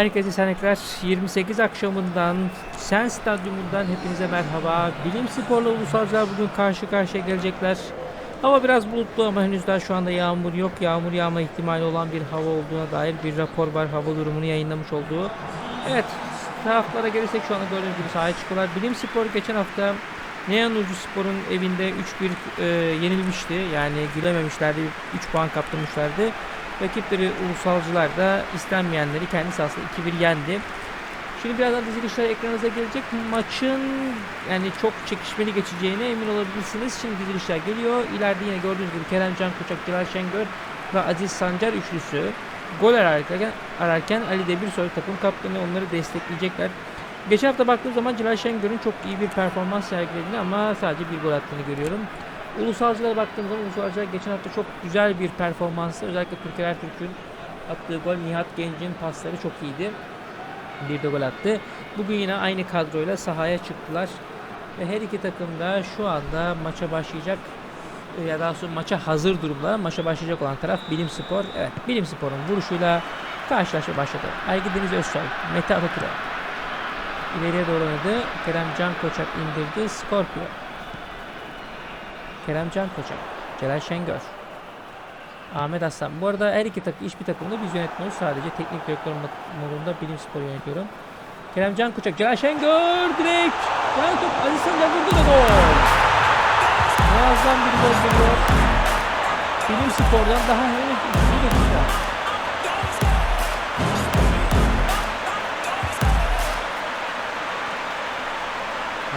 Herkese senekler 28 akşamından Sen Stadyumundan hepinize merhaba. Bilim Spor'la ulusalcılar bugün karşı karşıya gelecekler. Hava biraz bulutlu ama henüz daha şu anda yağmur yok. Yağmur yağma ihtimali olan bir hava olduğuna dair bir rapor var. Hava durumunu yayınlamış olduğu. Evet taraflara gelirsek şu anda gördüğünüz gibi sahaya çıkıyorlar. Bilim Spor geçen hafta Neyan Ucu Spor'un evinde 3-1 e, yenilmişti. Yani gülememişlerdi. 3 puan kaptırmışlardı. Rakipleri ulusalcılar da istenmeyenleri kendi sahasında 2-1 yendi. Şimdi birazdan dizilişler ekranınıza gelecek. Maçın yani çok çekişmeli geçeceğine emin olabilirsiniz. Şimdi dizilişler geliyor. İleride yine gördüğünüz gibi Kerem Can Koçak, Celal Şengör ve Aziz Sancar üçlüsü gol ararken, ararken Ali Demirsoy takım kaptanı onları destekleyecekler. Geçen hafta baktığım zaman Celal Şengör'ün çok iyi bir performans sergilediğini ama sadece bir gol attığını görüyorum. Ulusalcılara baktığım zaman Ulusalcılar geçen hafta çok güzel bir performansla özellikle Türker Ertürk'ün attığı gol Nihat Genç'in pasları çok iyiydi. Bir de gol attı. Bugün yine aynı kadroyla sahaya çıktılar. Ve her iki takım da şu anda maça başlayacak e, ya daha sonra maça hazır durumda. Maça başlayacak olan taraf Bilim Spor. Evet Bilim Spor'un vuruşuyla karşılaşma başladı. Aygın Deniz Özsoy, Mete Atatürk. İleriye doğru oynadı. Kerem Can Koçak indirdi. Scorpio. Kerem Can Koçak. Celal Şengör. Ahmet Aslan. Bu arada her iki takım, hiçbir takımda biz yönetmiyoruz. Sadece teknik direktör modunda bilim sporu yönetiyorum. Kerem Can Koçak. Celal Şengör direkt. Can top Aziz Sancar vurdu da gol. Muazzam bir gol geliyor. Bilim spordan daha henüz ikinci dakika.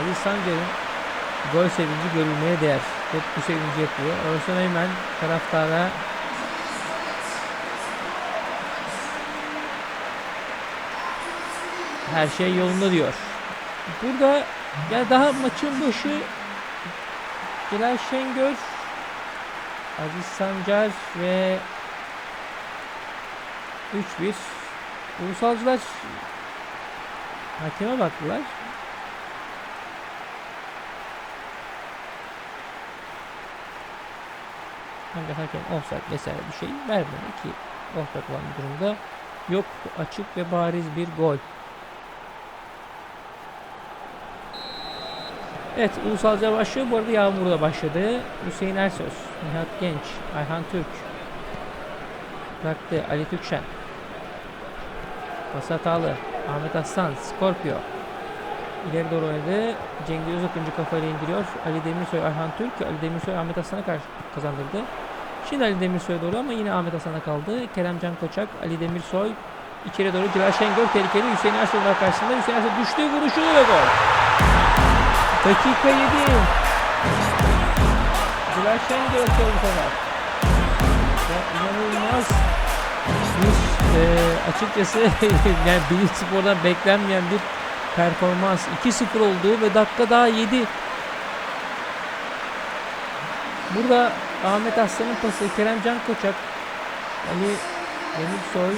Aziz Sancar'ın gol sevinci görülmeye değer. Hep bu sevinci yapıyor. Orson hemen taraftara her şey yolunda diyor. Burada ya daha maçın başı Celal Şengör, Aziz Sancar ve 3-1 Ulusalcılar hakeme baktılar. Ancak hakem offside vesaire bir şey vermedi ki ortak olan bir durumda yok açık ve bariz bir gol. Evet Ulusalca başlıyor. Bu arada Yağmur da başladı. Hüseyin Ersöz, Nihat Genç, Ayhan Türk. Bıraktı Ali Türkşen. Pas. Ahmet Aslan, Scorpio. İleri doğru oynadı. Cengiz Özakıncı kafayla indiriyor. Ali Demirsoy, Ayhan Türk. Ali Demirsoy Ahmet Aslan'a karşı kazandırdı. Şimdi Ali Demirsoy'a doğru ama yine Ahmet Hasan'a kaldı. Keremcan Koçak, Ali Demirsoy içeri doğru Celal Şengör tehlikeli. Hüseyin Ersoy var karşısında. Hüseyin Ersoy düştü vuruşu ve gol. Dakika 7. Celal Şengör atıyor. Ya inanılmaz bir e, açıkçası yani Bilinç Spor'dan beklenmeyen bir performans. 2-0 oldu ve dakika daha 7. Burada Ahmet Aslan'ın pası, Kerem Can Koçak, Ali Demirsoy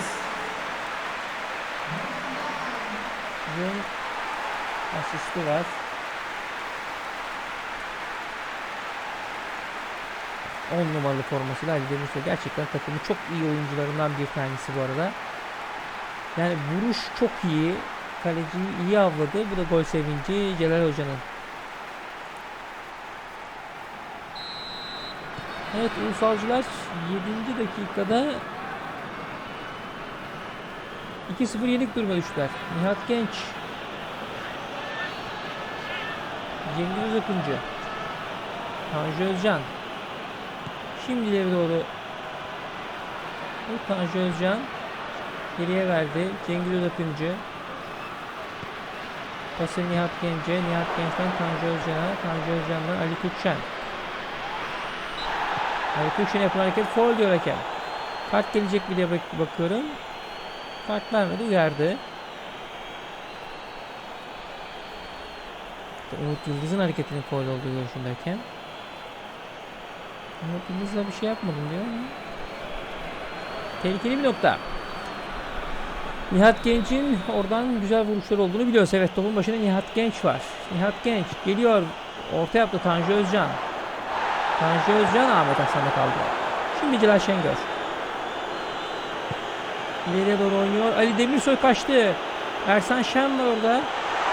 ve asisti var. 10 numaralı formasıyla Ali Demirsoy gerçekten takımın çok iyi oyuncularından bir tanesi bu arada. Yani vuruş çok iyi. Kaleciyi iyi avladı. Bu da gol sevinci Celal Hoca'nın. Evet Ulusalcılar 7. dakikada 2-0 yenik duruma düştüler. Nihat Genç Cengiz Özakıncı Tanju Özcan. Şimdi ileri doğru. Bu Tanju Özcan Geriye verdi. Cengiz Özakıncı. Pası Nihat Genç'e. Nihat Genç'ten Tanju Özcan'a. Tanju Özcan'dan Ali Türkşen Ali Türkşen'e yapılan hareket foul diyor hakem. Kart gelecek mi diye bak- bakıyorum. Kart vermedi uyardı. Umut Yıldız'ın hareketinin foul olduğu görüşünde hakem. Umut Yıldız'la bir şey yapmadım diyor. Tehlikeli bir nokta. Nihat Genç'in oradan güzel vuruşlar olduğunu biliyoruz. Evet topun başında Nihat Genç var. Nihat Genç geliyor. Orta yaptı Tanju Özcan. Tanju Özcan Ahmet Hasan'da kaldı. Şimdi Celal Şengör. İleriye doğru oynuyor. Ali Demirsoy kaçtı. Ersan Şen var orada.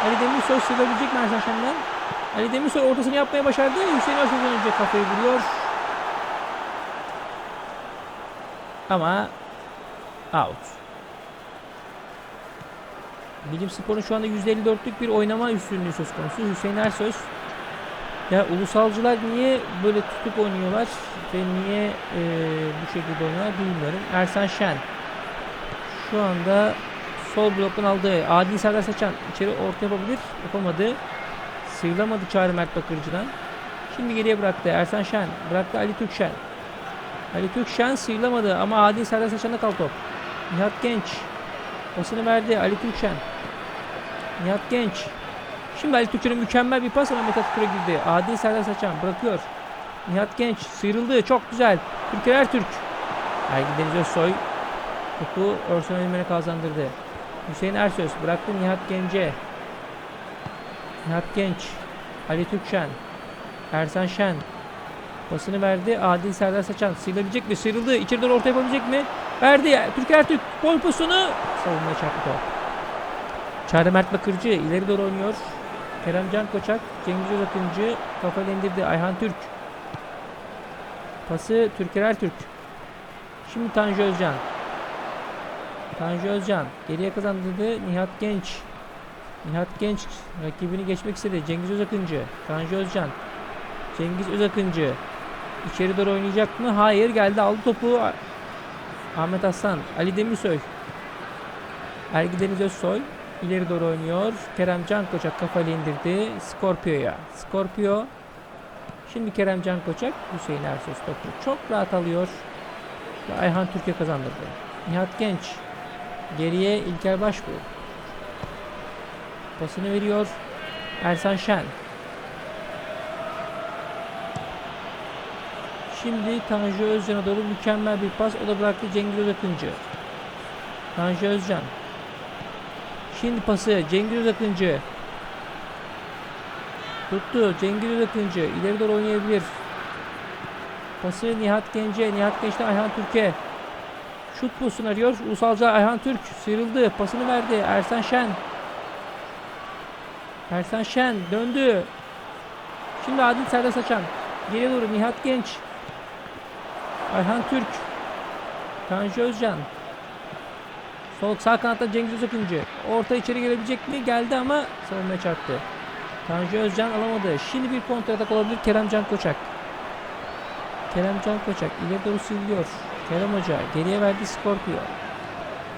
Ali Demirsoy sıvabilecek mi Ersan Şen'den? Ali Demirsoy ortasını yapmaya başardı. Hüseyin Aşır'dan önce kafayı vuruyor. Ama out. Bilim Spor'un şu anda %54'lük bir oynama üstünlüğü söz konusu. Hüseyin Ersöz ya ulusalcılar niye böyle tutup oynuyorlar ve niye e, bu şekilde oynuyorlar bilmiyorum. Ersan Şen şu anda sol bloktan aldı. Adil Serdar Saçan içeri orta yapabilir. Yapamadı. Sıyrılamadı Çağrı Mert Bakırcı'dan. Şimdi geriye bıraktı. Ersan Şen. Bıraktı Ali Türkşen. Ali Türkşen sıyrılamadı ama Adil Serdar Saçan'da kaldı top. Nihat Genç. Pasını verdi Ali Türkşen. Nihat Genç. Şimdi Ali Türkçen'in mükemmel bir pas Mithat Kure girdi. Adil Serdar Saçan bırakıyor. Nihat Genç sıyrıldı. Çok güzel. Türker Ertürk. Ergin Deniz Özsoy topu Örsen Ömer'e kazandırdı. Hüseyin Ersöz bıraktı Nihat Genç'e. Nihat Genç. Ali Türkşen. Ersan Şen. Pasını verdi. Adil Serdar Saçan sıyrılabilecek mi? Sıyrıldı. İçeri doğru orta yapabilecek mi? Verdi. Türker Ertürk gol pozisyonu. Savunmaya çarptı top. Çağrı Mert Bakırcı ileri doğru oynuyor. Kerem Can Koçak, Cengiz Özakıncı kafayla indirdi. Ayhan Türk. Pası Türker Ertürk. Şimdi Tanju Özcan. Tanju Özcan geriye kazandırdı. Nihat Genç. Nihat Genç rakibini geçmek istedi. Cengiz Özakıncı. Tanju Özcan. Cengiz Özakıncı. İçeri doğru oynayacak mı? Hayır geldi aldı topu. Ahmet Aslan. Ali Demirsoy. Ergi Deniz Özsoy. İleri doğru oynuyor. Kerem Can Koçak kafayla indirdi. Scorpio'ya. Scorpio. Şimdi Kerem Can Koçak. Hüseyin Ersoy topu çok rahat alıyor. Ve Ayhan Türkiye kazandırdı. Nihat Genç. Geriye İlker Başbuğ. Pasını veriyor. Ersan Şen. Şimdi Tanju Özcan'a doğru mükemmel bir pas. O da bıraktı Cengiz Özakıncı. Tanju Özcan. Şimdi pası Cengiz Özakıncı. Tuttu Cengiz Özakıncı. İleri doğru oynayabilir. Pası Nihat Gence. Nihat Genç'ten Ayhan Türk'e. Şut pozisyonu arıyor. Ulusalca Ayhan Türk sıyrıldı. Pasını verdi. Ersan Şen. Ersan Şen döndü. Şimdi Adil Serdar Saçan. Geriye doğru Nihat Genç. Ayhan Türk. Tanju Özcan. Sol sağ kanatta Cengiz Özakıncı. Orta içeri gelebilecek mi? Geldi ama savunmaya çarptı. Tanju Özcan alamadı. Şimdi bir kontra atak olabilir Kerem Can Koçak. Kerem Can Koçak ileri doğru siliyor. Kerem Hoca geriye verdi Scorpio.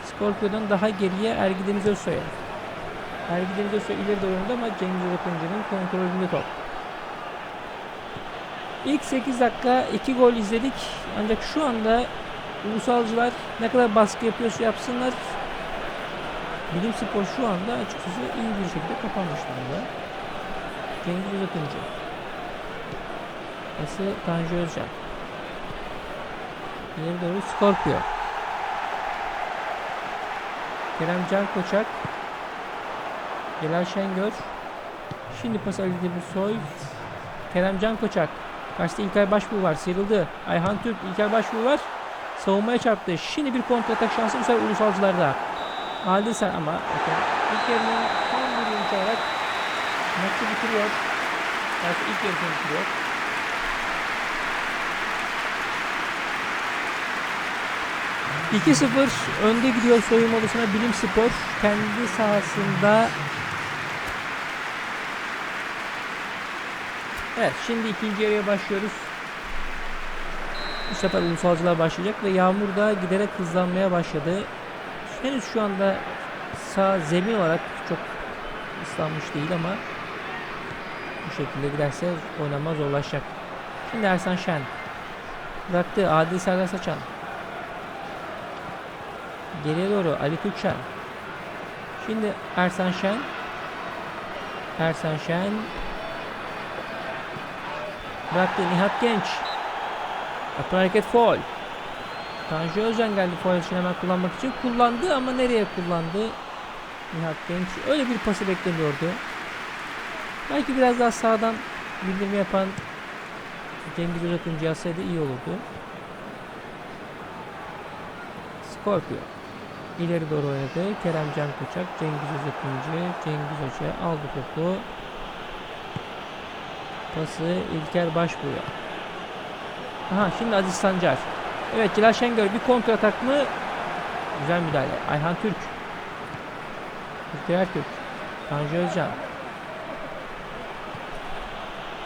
Scorpio'dan daha geriye Ergi Deniz Özsoy'a. Ergi Deniz Özsoy ileri doğru oynadı ama Cengiz Özakıncı'nın kontrolünde top. İlk 8 dakika 2 gol izledik. Ancak şu anda ulusalcılar ne kadar baskı yapıyorsa yapsınlar. Bilim Spor şu anda açıkçası iyi bir şekilde kapanmış durumda. Cengiz Uzakıncı. Pası Tanju Özcan. İleri doğru Scorpio. Kerem Can Koçak. Celal Şengör. Şimdi pas Ali Demirsoy. Kerem Can Koçak. Karşıda İlkay Başbuğ var. Sıyrıldı. Ayhan Türk. İlkay Başbuğ var. Savunmaya çarptı. Şimdi bir kontratak şansı bu sefer ulusalcılarda. Sen ama bakın ilk yarının tam bir yönüş olarak maçı bitiriyor. Belki ilk yarısını bitiriyor. ...2-0 önde gidiyor soyunma odasına Bilim Spor. Kendi sahasında... Evet şimdi ikinci yarıya başlıyoruz. Bu sefer ulusalcılar başlayacak ve yağmur da giderek hızlanmaya başladı. Henüz şu anda sağ zemin olarak çok ıslanmış değil ama bu şekilde giderse oynanma zorlaşacak. Şimdi Ersan Şen bıraktı Adil Serdar Saçan. Geriye doğru Ali Türkşen. Şimdi Ersan Şen. Ersan Şen. Bıraktı Nihat Genç. Yapılan hareket foul. Tanju Özcan geldi foul için hemen kullanmak için. Kullandı ama nereye kullandı? Nihat Genç. Öyle bir pası bekleniyordu. Belki biraz daha sağdan bildirme yapan Cengiz Özakıncı yazsaydı iyi olurdu. Scorpio. ileri doğru oynadı. Kerem Can Koçak, Cengiz Özakıncı, Cengiz Hoca aldı topu. Pası İlker Başbuğ'ya. Aha şimdi Aziz Sancar. Evet Celal Şengör bir kontra atak mı? Güzel müdahale. Ayhan Türk. Türkiye Ertürk. Tanju Özcan.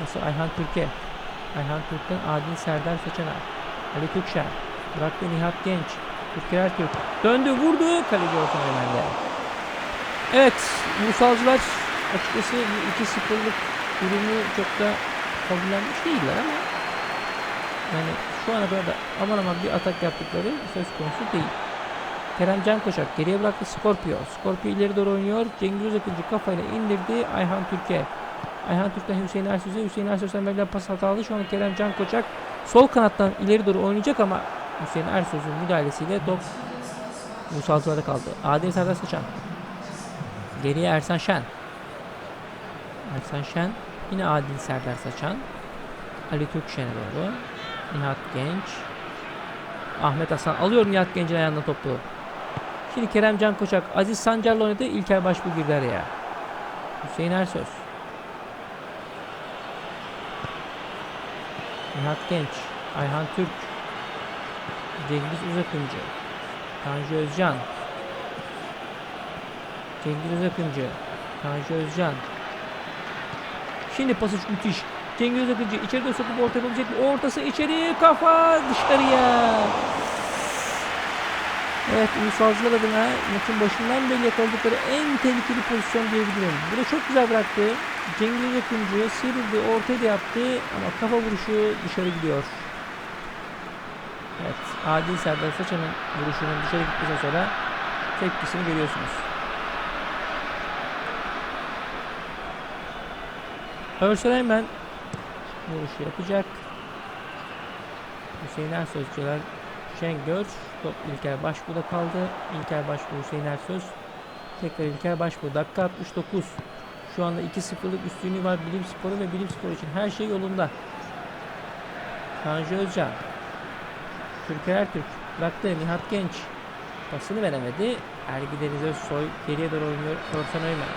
Nasıl Ayhan Türkiye. Ayhan Türk'ten Adil Serdar Seçener. Ali Türkşen. Bıraktı Nihat Genç. Türkiye Ertürk. Döndü vurdu. Kaleci Orhan Ömer'de. Evet. Ulusalcılar açıkçası bu 2-0'lık durumu çok da kabullenmiş değiller ama yani şu ana kadar da aman aman bir atak yaptıkları söz konusu değil. Kerem Can Koçak geriye bıraktı Scorpio. Scorpio ileri doğru oynuyor. Cengiz Özakıncı kafayla indirdi. Ayhan Türkiye. Ayhan Türk'ten Hüseyin Ersöz'e. Hüseyin Ersöz'den verilen pas hatalı. Şu an Kerem Can Koçak sol kanattan ileri doğru oynayacak ama Hüseyin Ersöz'ün müdahalesiyle top Musalcılarda kaldı. Adil Serdar Saçan. Geriye Ersan Şen. Ersan Şen. Yine Adil Serdar Saçan. Ali Türkşen'e doğru. Nihat Genç. Ahmet Hasan alıyor Nihat Genç'in ayağından topu. Şimdi Kerem Can Koçak Aziz Sancar'la oynadı. İlker Başbuğ girdi araya. Hüseyin Ersöz. Nihat Genç. Ayhan Türk. Cengiz Uzakıncı. Tanju Özcan. Cengiz Uzakıncı. Tanju Özcan. Şimdi pasaj müthiş. Cengiz Özakıncı içeride sokup orta yapabilecek mi? Ortası içeri kafa dışarıya. Evet Ulusalcılar adına maçın başından beri yakaladıkları en tehlikeli pozisyon diyebilirim. Burada çok güzel bıraktı. Cengiz Özakıncı sıyrıldı ortaya da yaptı ama kafa vuruşu dışarı gidiyor. Evet Adil Serdar Saçan'ın vuruşunun dışarı gitmesinden sonra tepkisini görüyorsunuz. Örsel hemen vuruşu yapacak. Hüseyin Ersöz Celal Şengör. Top İlker Başbuğ'da kaldı. İlker Başbuğ Hüseyin Ersöz. Tekrar İlker Başbuğ. Dakika 69. Şu anda 2-0'lık üstünlüğü var bilim sporu ve bilim sporu için. Her şey yolunda. Tanju Özcan. Türker Ertürk. Bıraktı Nihat Genç. Pasını veremedi. Ergideniz Özsoy geriye doğru oynuyor. Korsan Öymen.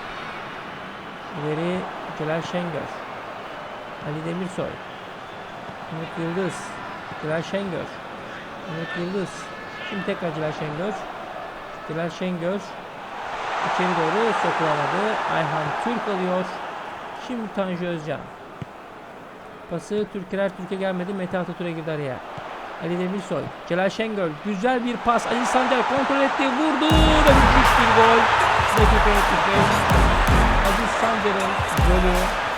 İleri Celal Şengör. Ali Demirsoy. Umut Yıldız. Celal Şengör. Umut Yıldız. Şimdi tekrar Celal Şengör. Celal Şengör. İçeri doğru sokulamadı. Ayhan Türk alıyor. Şimdi Tanju Özcan. Pası Türker Türkiye gelmedi. Mete Atatürk'e girdi araya. Ali Demirsoy. Celal Şengör. Güzel bir pas. Ali Sancar kontrol etti. Vurdu. Ve müthiş bir gol. 75. Aziz Sancar'ın golü.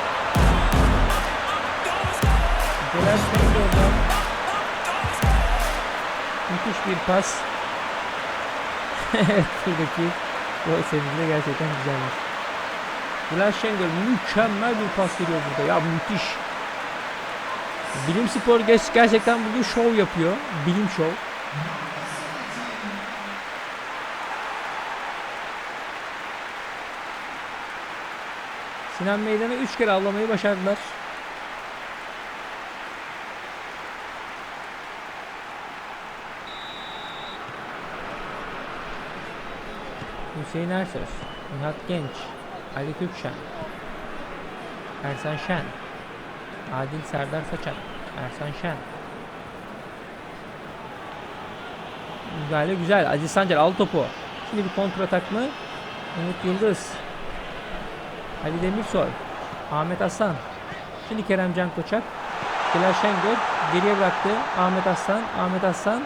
Celal Şengör'den müthiş bir pas. evet buradaki gol sevinci de gerçekten güzelmiş. Celal Şengör mükemmel bir pas veriyor burada. Ya müthiş. Bilim Spor ger- gerçekten bugün şov yapıyor. Bilim şov. Sinan Meydan'ı 3 kere avlamayı başardılar. Hüseyin Ersöz, Nihat Genç, Ali Türkşen, Ersan Şen, Adil Serdar Saçan, Ersan Şen. Müdahale güzel. Aziz Sancar aldı topu. Şimdi bir kontra atak mı? Umut Yıldız. Ali Demirsoy. Ahmet Aslan. Şimdi Kerem Can Koçak. Celal Şengör geriye bıraktı. Ahmet Aslan. Ahmet Aslan.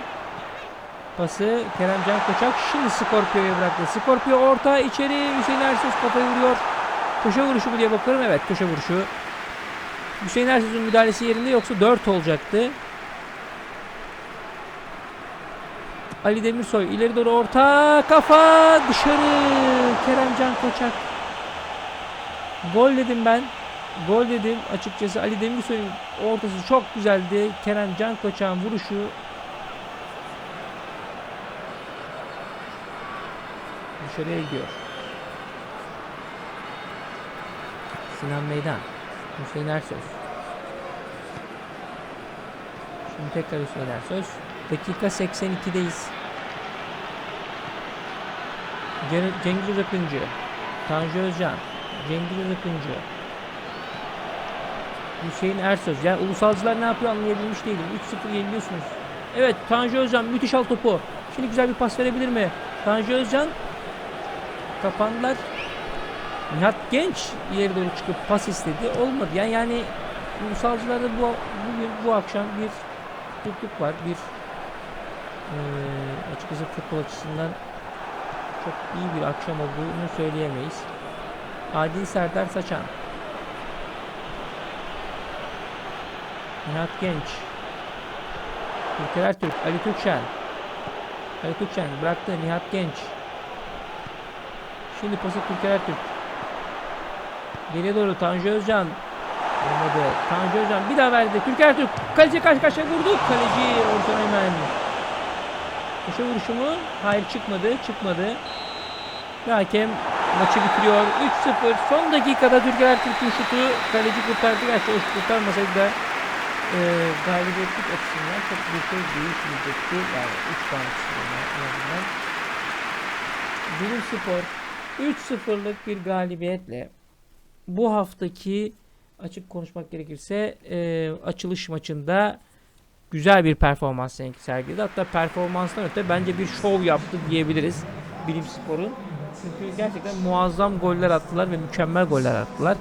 Pası Kerem Can Koçak. Şimdi Scorpio'ya bıraktı. Scorpio orta içeri. Hüseyin Ersöz kafayı vuruyor. Köşe vuruşu mu diye bakıyorum. Evet köşe vuruşu. Hüseyin Ersöz'ün müdahalesi yerinde yoksa 4 olacaktı. Ali Demirsoy ileri doğru orta kafa dışarı Kerem Can Koçak. Gol dedim ben. Gol dedim açıkçası Ali Demirsoy'un ortası çok güzeldi. Kerem Can Koçak'ın vuruşu dışarıya gidiyor. Sinan Meydan. Hüseyin Ersöz. Şimdi tekrar Hüseyin Ersöz. Dakika 82'deyiz. Cengiz Cengiz Akıncı, Tanju Özcan, Cengiz Akıncı, Hüseyin Ersöz. Yani ulusalcılar ne yapıyor anlayabilmiş değilim. 3-0 yeniliyorsunuz. Evet Tanju Özcan müthiş al topu. Şimdi güzel bir pas verebilir mi? Tanju Özcan kapandılar. Nihat Genç ileri doğru çıkıp pas istedi. Olmadı. Yani yani ulusalcılarda bu bugün bu akşam bir tutukluk var. Bir eee açıkçası futbol açısından çok iyi bir akşam olduğunu söyleyemeyiz. Adil Serdar Saçan. Nihat Genç. Türker Ertürk. Ali Türkşen. Ali Türkşen bıraktı Nihat Genç. Şimdi pası Türker Ertürk. Geriye doğru Tanju Özcan. Olmadı. Tanju Özcan bir daha verdi. Türker Ertürk. Kaleci karşı karşıya vurdu. Kaleci Orhan Eymen. Köşe vuruşu mu? Hayır çıkmadı. Çıkmadı. Ve hakem maçı bitiriyor. 3-0. Son dakikada Türker Ertürk'ün şutu kaleci kurtardı. Gerçi o kurtarmasaydı da e, galibiyetlik açısından çok bir şey değişmeyecekti. Yani 3 tane açısından en azından. Bilim Spor 3-0'lık bir galibiyetle bu haftaki açık konuşmak gerekirse e, açılış maçında güzel bir performans sergiledi. Hatta performanstan öte bence bir şov yaptı diyebiliriz Bilim Spor'un. Çünkü gerçekten muazzam goller attılar ve mükemmel goller attılar.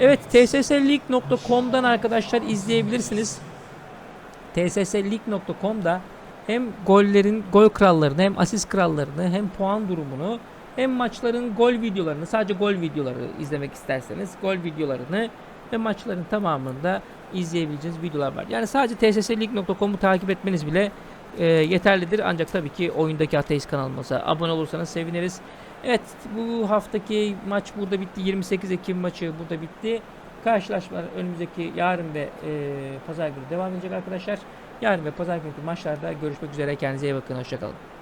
Evet tssleague.com'dan arkadaşlar izleyebilirsiniz. tssleague.com'da hem gollerin gol krallarını hem asist krallarını hem puan durumunu hem maçların gol videolarını sadece gol videoları izlemek isterseniz gol videolarını ve maçların tamamında izleyebileceğiniz videolar var. Yani sadece tssleague.com'u takip etmeniz bile e, yeterlidir. Ancak tabii ki oyundaki ateist kanalımıza abone olursanız seviniriz. Evet bu haftaki maç burada bitti. 28 Ekim maçı burada bitti. Karşılaşmalar önümüzdeki yarın ve e, pazar günü devam edecek arkadaşlar. Yarın ve pazar günü maçlarda görüşmek üzere. Kendinize iyi bakın. Hoşçakalın.